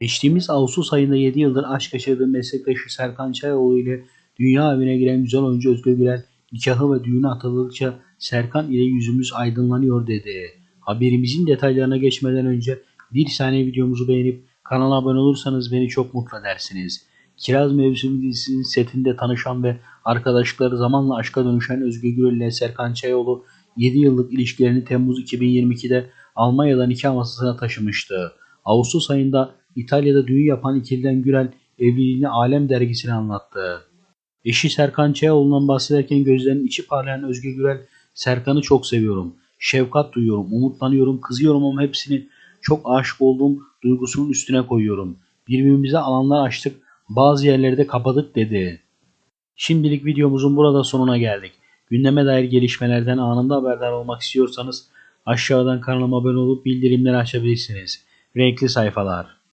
Geçtiğimiz Ağustos ayında 7 yıldır aşk yaşadığı meslektaşı Serkan Çayoğlu ile dünya evine giren güzel oyuncu Özgür Gürel nikahı ve düğünü atıldıkça Serkan ile yüzümüz aydınlanıyor dedi. Haberimizin detaylarına geçmeden önce bir saniye videomuzu beğenip kanala abone olursanız beni çok mutlu edersiniz. Kiraz Mevsimi dizisinin setinde tanışan ve arkadaşlıkları zamanla aşka dönüşen Özgür Gürel ile Serkan Çayoğlu 7 yıllık ilişkilerini Temmuz 2022'de Almanya'da nikah masasına taşımıştı. Ağustos ayında İtalya'da düğün yapan ikiliden Gürel evliliğini Alem dergisine anlattı. Eşi Serkan Çayoğlu'ndan bahsederken gözlerinin içi parlayan Özgür Gürel, Serkan'ı çok seviyorum. Şefkat duyuyorum, umutlanıyorum, kızıyorum ama hepsini çok aşık olduğum duygusunun üstüne koyuyorum. Birbirimize alanlar açtık, bazı yerleri de kapadık dedi. Şimdilik videomuzun burada sonuna geldik. Gündeme dair gelişmelerden anında haberdar olmak istiyorsanız aşağıdan kanalıma abone olup bildirimleri açabilirsiniz. Renkli sayfalar.